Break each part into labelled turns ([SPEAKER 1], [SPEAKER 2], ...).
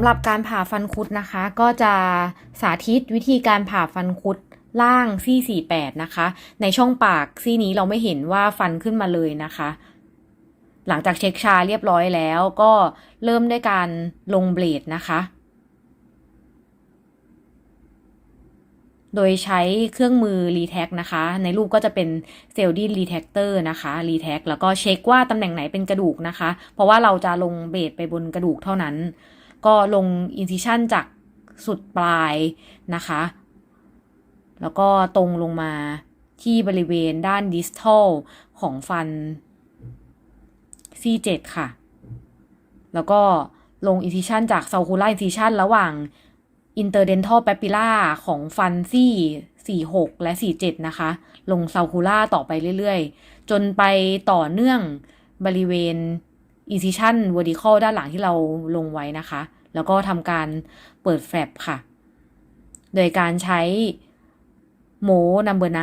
[SPEAKER 1] ำหรับการผ่าฟันคุดนะคะ ก็จะสาธิตวิธีการผ่าฟันคุดล่างซี่48นะคะ ในช่องปากซี่นี้เราไม่เห็นว่าฟันขึ้นมาเลยนะคะ หลังจากเช็คชาเรียบร้อยแล้วก็เริ่มด้วยการลงเบลดนะคะ โดยใช้เครื่องมือรีแท็กนะคะ ในรูปก็จะเป็นเซลดินรีแท็กเตอร์นะคะรีแท็กแล้วก็เช็คว่าตำแหน่งไหนเป็นกระดูกนะคะ เพราะว่าเราจะลงเบสไปบนกระดูกเท่านั้น ก็ลงอินทิชันจากสุดปลายนะคะ แล้วก็ตรงลงมาที่บริเวณด้านดิสทัลของฟัน C7 ค่ะ แล้วก็ลงอินทิชันจากซ a คูล่าอินทิชันระหว่าง interdental papilla ของฟันซี่46และ47นะคะ ลงซ a คูล่าต่อไปเรื่อยๆ จนไปต่อเนื่องบริเวณ incision vertical ด้านหลังที่เราลงไว้นะคะ แล้วก็ทำการเปิดแฟลปค่ะ โดยการใช้โมนัมเบอร์น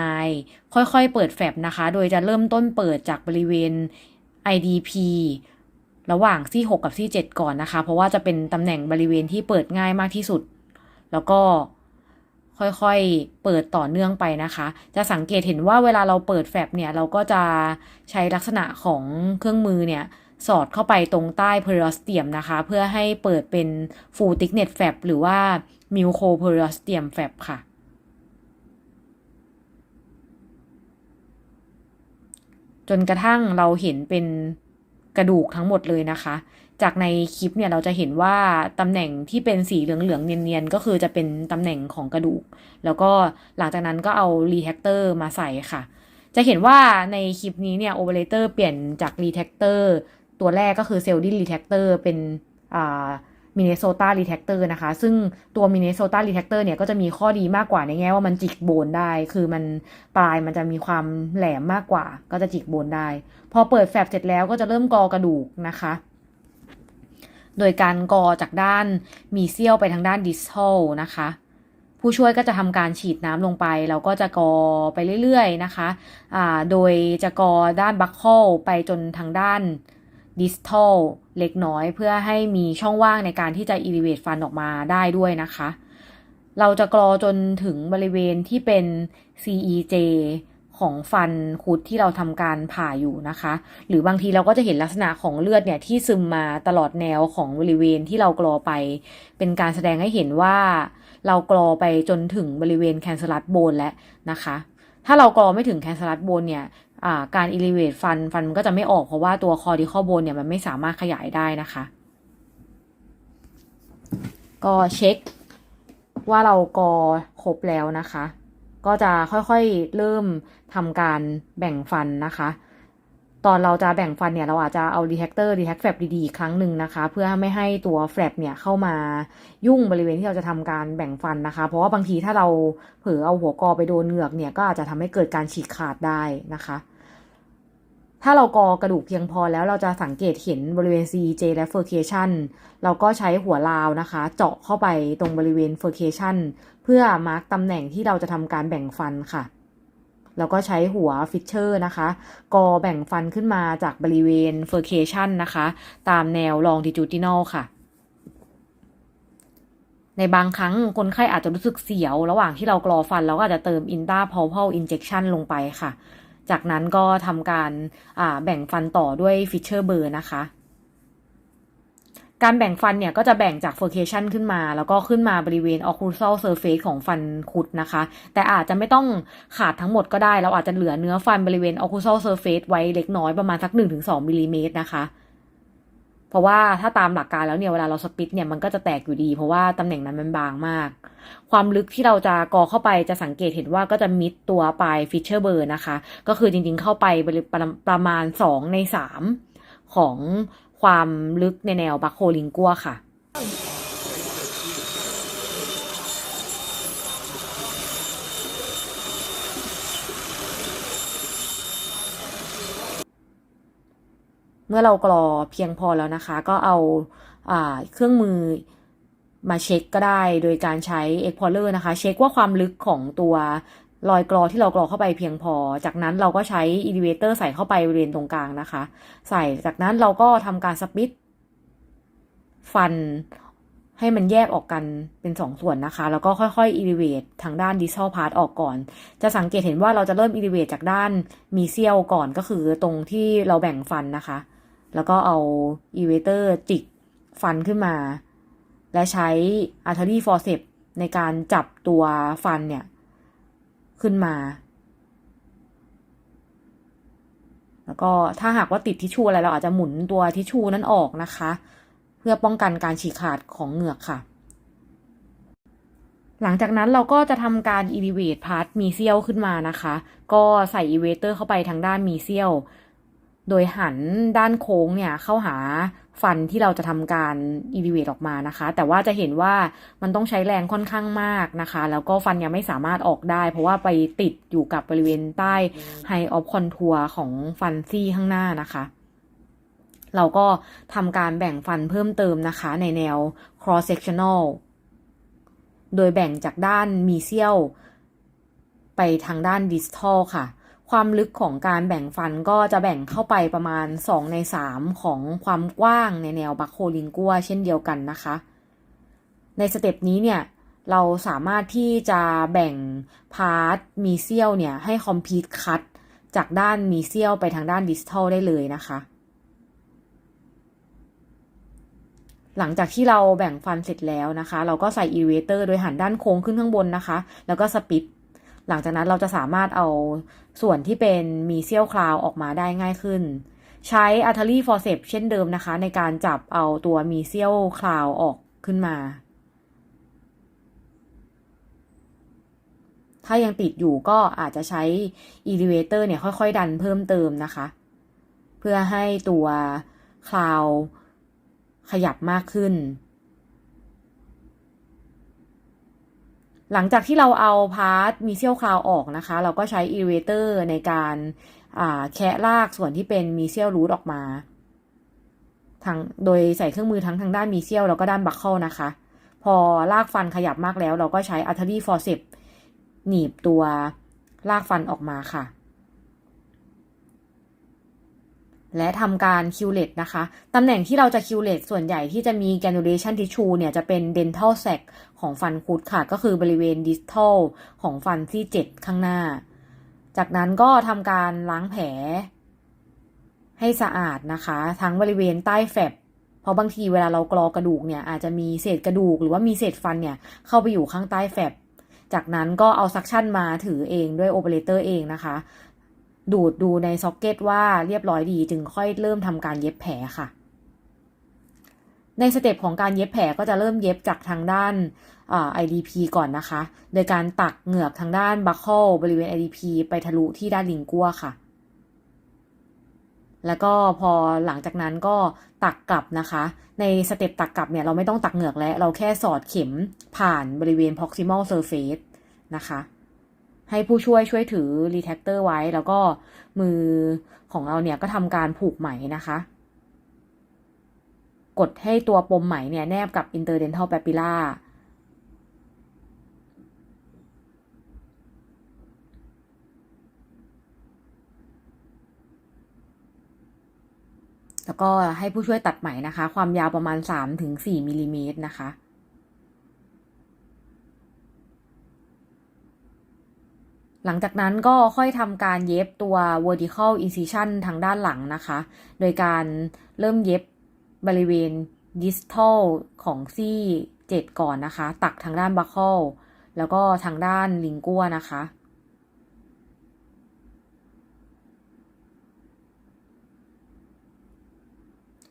[SPEAKER 1] ค่อยๆ เปิดแฟลปนะคะ โดยจะเริ่มต้นเปิดจากบริเวณ IDP ระหว่างซี่ 6 กับซี่ 7 ก่อนนะคะ เพราะว่าจะเป็นตำแหน่งบริเวณที่เปิดง่ายมากที่สุด แล้วก็ค่อยๆ เปิดต่อเนื่องไปนะคะ จะสังเกตเห็นว่าเวลาเราเปิดแฟบเนี่ย เราก็จะใช้ลักษณะของเครื่องมือเนี่ย สอดเข้าไปตรงใต้ periosteum นะคะ เพื่อให้เปิดเป็น full thickness fab หรือว่า muco periosteum flap ค่ะ จนกระทั่งเราเห็นเป็นกระดูกทั้งหมดเลยนะคะ จากในคลิปเนี่ยเราจะเห็นว่าตำแหน่งที่เป็นสีเหลืองๆเนียนๆ ก็คือจะเป็นตำแหน่งของกระดูก แล้วก็หลังจากนั้นก็เอารีแทคเตอร์มาใส่ค่ะ จะเห็นว่าในคลิปนี้เนี่ยโอเปอเรเตอร์เปลี่ยนจากรีแทคเตอร์ ตัวแรกก็คือเซลดินรีแทคเตอร์เป็นอ่ามินเนโซตารีแทคเตอร์นะคะ ซึ่งตัวมินเนโซตารีแทคเตอร์เนี่ยก็จะมีข้อดีมากกว่าในแง่ว่ามันจิกโบนได้ คือมันปลายมันจะมีความแหลมมากกว่า ก็จะจิกโบนได้ พอเปิดแฟบเสร็จแล้วก็จะเริ่มกอกระดูกนะคะ โดยการกอจากด้านมีเซียวไปทางด้านดิสทัลนะคะ ผู้ช่วยก็จะทำการฉีดน้ำลงไป แล้วก็จะกอไปเรื่อยๆนะคะะโดยจะกอด้านบัคเคิลไปจนทางด้าน ดิสทัลเล็กน้อย เพื่อให้มีช่องว่างในการที่จะอิริเวตฟันออกมาได้ด้วยนะคะ เราจะกรอจนถึงบริเวณที่เป็น CEJ ของฟันคุดที่เราทำการผ่าอยู่นะคะ หรือบางทีเราก็จะเห็นลักษณะของเลือดเนี่ยที่ซึมมาตลอดแนวของบริเวณที่เรากรอไป เป็นการแสดงให้เห็นว่าเรากรอไปจนถึงบริเวณแคนเซลัสโบนแล้วนะคะ ถ้าเรากรอไม่ถึงแคนเซลัสโบนเนี่ย การอิเลเวตฟันฟันมันก็จะไม่ออกเพราะว่าตัวคอดิคอบนเนี่ยมันไม่สามารถขยายได้นะคะ ก็เช็คว่าเรากอครบแล้วนะคะ ก็จะค่อยๆเริ่มทำการแบ่งฟันนะคะ ตอนเราจะแบ่งฟันเนี่ย เราอาจจะเอาดีแทคเตอร์ดีแทคแฟบดีๆ ครั้งหนึ่งนะคะ เพื่อไม่ให้ตัวแฟบเนี่ยเข้ามายุ่งบริเวณที่เราจะทำการแบ่งฟันนะคะ เพราะว่าบางทีถ้าเราเผลอเอาหัวกอไปโดนเหงือกเนี่ยก็อาจจะทำให้เกิดการฉีกขาดได้นะคะ ถ้าเรากอกระดูกเพียงพอแล้วเราจะสังเกตเห็นบริเวณ CJ และ furcation เราก็ใช้หัวราวนะคะ เจาะเข้าไปตรงบริเวณ furcation เพื่อมาร์กตำแหน่งที่เราจะทำการแบ่งฟันค่ะ แล้วก็ใช้หัวฟิชเชอร์นะคะ กอแบ่งฟันขึ้นมาจากบริเวณเฟอร์เคชันนะคะ ตามแนวลองดิจูตินอลค่ะ ในบางครั้งคนไข้อาจจะรู้สึกเสียว ระหว่างที่เรากรอฟันเราก็อาจจะเติมอินตาพอลพัลอินเจคชันลงไปค่ะ จากนั้นก็ทำการแบ่งฟันต่อด้วยฟิชเชอร์เบอร์นะคะ การแบ่งฟันเนี่ยก็จะแบ่งจาก furcation ขึ้นมา แล้วก็ขึ้นมาบริเวณ occlusal surface ของฟันคุดนะคะ แต่อาจจะไม่ต้องขาดทั้งหมดก็ได้ เราอาจจะเหลือเนื้อฟันบริเวณ occlusal surface ไว้เล็กน้อยประมาณสัก 1-2มิลลิเมตรนะคะเพราะว่าถ้าตามหลักการแล้วเนี่ยเวลาเราสปิดเนี่ยมันก็จะแตกอยู่ดี เพราะว่าตำแหน่งนั้นมันบางมาก ความลึกที่เราจะกอเข้าไปจะสังเกตเห็นว่าก็จะมิดตัวปลายฟิชเชอร์เบอร์นะคะ ก็คือจริงๆเข้าไปประมาณ 2 ใน 3 ของ ความลึกในแนวบัคโคลิงกัวค่ะเมื่อเรากรอเพียงพอแล้วนะคะ ก็เอาเครื่องมือมาเช็คก็ได้ โดยการใช้ e x p l o r e r นะคะ เช็คว่าความลึกของตัว รอยกรอที่เรากรอเข้าไปเพียงพอ จากนั้นเราก็ใช้อิเลเวเตอร์ใส่เข้าไปบริเวณตรงกลางนะคะ ใส่จากนั้นเราก็ทำการสปิดฟันให้มันแยกออกกันเป็นสองส่วนนะคะ แล้วก็ค่อยๆ elevate ทางด้าน distal part ออกก่อน จะสังเกตเห็นว่าเราจะเริ่ม elevate จากด้านมีเซียลก่อนก็คือตรงที่เราแบ่งฟันนะคะ แล้วก็เอา elevator จิกฟันขึ้นมา และใช้ artery forceps ในการจับตัวฟันเนี่ย ขึ้นมา แล้วก็ถ้าหากว่าติดทิชชูอะไรเราอาจจะหมุนตัวทิชชูนั้นออกนะคะ เพื่อป้องกันการฉีกขาดของเหงือกค่ะ หลังจากนั้นเราก็จะทำการ elevate part มีเซียลขึ้นมานะคะ ก็ใส่ elevator เข้าไปทางด้านมีเซียล โดยหันด้านโค้งเนี่ยเข้าหาฟันที่เราจะทำการ elevate ออกมานะคะ แต่ว่าจะเห็นว่ามันต้องใช้แรงค่อนข้างมากนะคะ แล้วก็ฟันยังไม่สามารถออกได้ เพราะว่าไปติดอยู่กับบริเวณใต้ high of contour ของฟันซี่ข้างหน้านะคะ เราก็ทำการแบ่งฟันเพิ่มเติมนะคะในแนว cross sectional โดยแบ่งจากด้านมีเซียลไปทางด้าน distal ค่ะ ความลึกของการแบ่งฟันก็จะแบ่งเข้าไปประมาณ 2 ใน 3 ของความกว้างในแนวบัคโคลิงกัวเช่นเดียวกันนะคะ ในสเต็ปนี้เนี่ยเราสามารถที่จะแบ่งพาร์ทมีเซียลเนี่ยให้คอมพีทคัตจากด้านมีเซียลไปทางด้านดิสทัลได้เลยนะคะ หลังจากที่เราแบ่งฟันเสร็จแล้วนะคะ เราก็ใส่อีเวเตอร์โดยหันด้านโค้งขึ้นข้างบนนะคะ แล้วก็สปิด หลังจากนั้นเราจะสามารถเอาส่วนที่เป็นมีเซี่ยลคลาวออกมาได้ง่ายขึ้น ใช้ artery forceps เช่นเดิมนะคะ ในการจับเอาตัวมีเซี่ยลคลาวออกขึ้นมา ถ้ายังติดอยู่ก็อาจจะใช้ elevator เนี่ยค่อยๆ ดันเพิ่มเติมนะคะ เพื่อให้ตัวคลาวขยับมากขึ้น หลังจากที่เราเอาพาร์ทมีเซียลคาวออกนะคะ เราก็ใช้ elevator ในการแคะลากส่วนที่เป็นมีเซียลรูทออกมาทางโดยใส่เครื่องมือทั้งทางด้านมีเซียลแล้วก็ด้านบัคเคิลนะคะ พอลากฟันขยับมากแล้ว เราก็ใช้อัลเทอรี่ฟอร์เซปหนีบตัวลากฟันออกมาค่ะ และทำการคิวเลตนะคะตำแหน่งที่เราจะคิวเลตส่วนใหญ่ที่จะมี granulation tissue เนี่ยจะเป็น dental sac ของฟันคุดค่ะ ก็คือบริเวณ distal ของฟันที่ 7 ข้างหน้า จากนั้นก็ทำการล้างแผล ให้สะอาดนะคะ ทั้งบริเวณใต้แฟบเพราะบางทีเวลาเรากรอกระดูกเนี่ยอาจจะมีเศษกระดูกหรือว่ามีเศษฟันเนี่ยเข้าไปอยู่ข้างใต้แฟบจากนั้นก็เอาซักชั่นมาถือเองด้วยโอเปอเรเตอร์เองนะคะ ดูดดูในซ็อกเก็ตว่าเรียบร้อยดีจึงค่อยเริ่มทำการเย็บแผลค่ะ ในสเต็ปของการเย็บแผลก็จะเริ่มเย็บจากทางด้าน IDP ก่อนนะคะ โดยการตักเหงือกทางด้านบัคเคิลบริเวณ IDP ไปทะลุที่ด้านลิงกัวค่ะ แล้วก็พอหลังจากนั้นก็ตักกลับนะคะ ในสเต็ปตักกลับเนี่ยเราไม่ต้องตักเหงือกแล้ว เราแค่สอดเข็มผ่านบริเวณ proximal surface นะคะ ให้ผู้ช่วยช่วยถือ retractor ไว้ แล้วก็มือของเราเนี่ยก็ทำการผูกไหมนะคะ กดให้ตัวปมไหมเนี่ยแนบกับ interdental papilla แล้วก็ให้ผู้ช่วยตัดไหมนะคะ ความยาวประมาณ 3-4มิลลิเมตรนะคะ หลังจากนั้นก็ค่อยทำการเย็บตัว vertical incision ทางด้านหลังนะคะ โดยการเริ่มเย็บบริเวณ distal ของซี่7ก่อนนะคะ ตักทางด้าน buccal แล้วก็ทางด้าน lingua นะคะ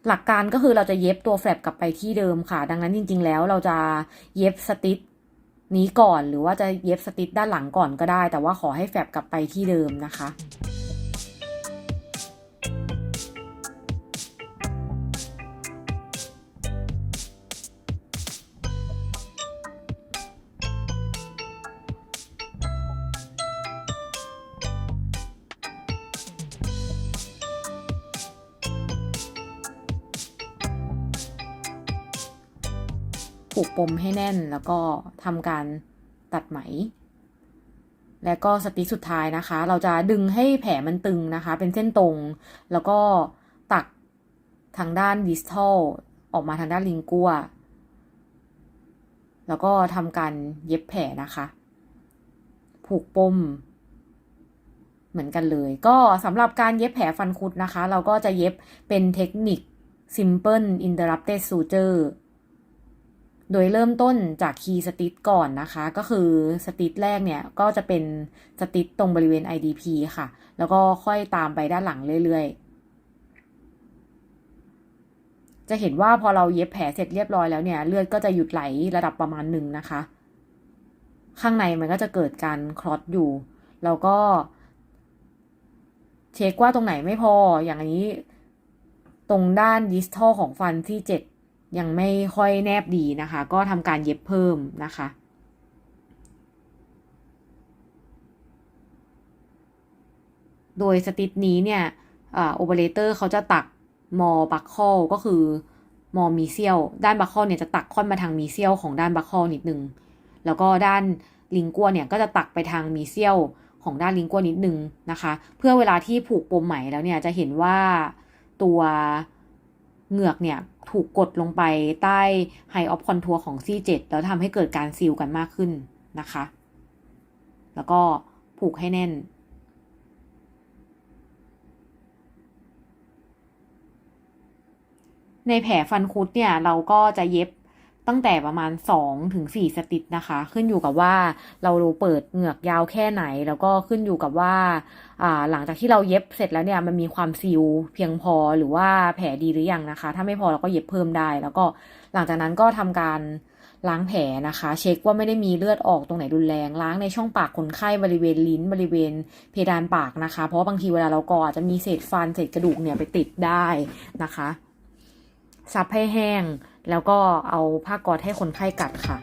[SPEAKER 1] หลักการก็คือเราจะเย็บตัวแฟลปกลับไปที่เดิมค่ะ ดังนั้นจริง ๆ แล้วเราจะเย็บสติช นี้ก่อนหรือว่าจะเย็บสติชด้านหลังก่อนก็ได้ แต่ว่าขอให้แฟบกลับไปที่เดิมนะคะ ผูกปมให้แน่นแล้วก็ทำการตัดไหม และก็สติสุดท้ายนะคะ เราจะดึงให้แผลมันตึงนะคะ เป็นเส้นตรง แล้วก็ตักทางด้านดิสทัลออกมาทางด้านลิงกัวแล้วก็ทำการเย็บแผลนะคะ ผูกปม เหมือนกันเลย ก็สำหรับการเย็บแผลฟันคุดนะคะ เราก็จะเย็บเป็นเทคนิค simple interrupted suture โดยเริ่มต้นจากคีย์สติ t ก่อนนะคะ ก็คือสติ t แรกเนี่ย ก็จะเป็นสติ t ตรงบริเวณ IDP ค่ะ แล้วก็ค่อยตามไปด้านหลังเรื่อยๆ จะเห็นว่าพอเราเย็บแผลเสร็จเรียบร้อยแล้วเนี่ย เลือดก็จะหยุดไหลระดับประมาณหนึ่งนะคะ ข้างในมันก็จะเกิดการคลอตอยู่ แล้วก็ เช็คว่าตรงไหนไม่พออย่างนี้ ตรงด้านดิสทัลของฟันที่เจ็ด ยังไม่ค่อยแนบดีนะคะ ก็ทำการเย็บเพิ่มนะคะโดยสติตนี้เนี่ยโอเปอเรเตอร์เขาจะตักมอบัคคอลก็คือมอมีเซียลด้านบัคคอลเนี่ยจะตักค่อนมาทางมีเซียลของด้านบัคคอลนิดนึง แล้วก็ด้านลิงกัวเนี่ยก็จะตักไปทางมีเซียลของด้านลิงกัวนิดนึงนะคะ เพื่อเวลาที่ผูกปมไหมแล้วเนี่ยจะเห็นว่าตัว เหงือกเนี่ยถูกกดลงไปใต้ไฮออฟคอนทัวร์ของ C7 แล้วทำให้เกิดการซีลกันมากขึ้นนะคะ แล้วก็ผูกให้แน่น ในแผลฟันคุดเนี่ยเราก็จะเย็บ ตั้งแต่ประมาณ2ถึง4สติตนะคะ ขึ้นอยู่กับว่าเราเปิดเหงือกยาวแค่ไหน แล้วก็ขึ้นอยู่กับว่าหลังจากที่เราเย็บเสร็จแล้วเนี่ยมันมีความซิลเพียงพอหรือว่าแผลดีหรือยังนะคะ ถ้าไม่พอเราก็เย็บเพิ่มได้ แล้วก็หลังจากนั้นก็ทำการล้างแผลนะคะ เช็คว่าไม่ได้มีเลือดออกตรงไหนรุนแรงล้างในช่องปากคนไข้บริเวณลิ้นบริเวณเพดานปากนะคะ เพราะบางทีเวลาเรากออาจจะมีเศษฟันเศษกระดูกเนี่ยไปติดได้นะคะ ซับให้แห้ง แล้วก็เอาผ้ากอดให้คนไข้กัดค่ะ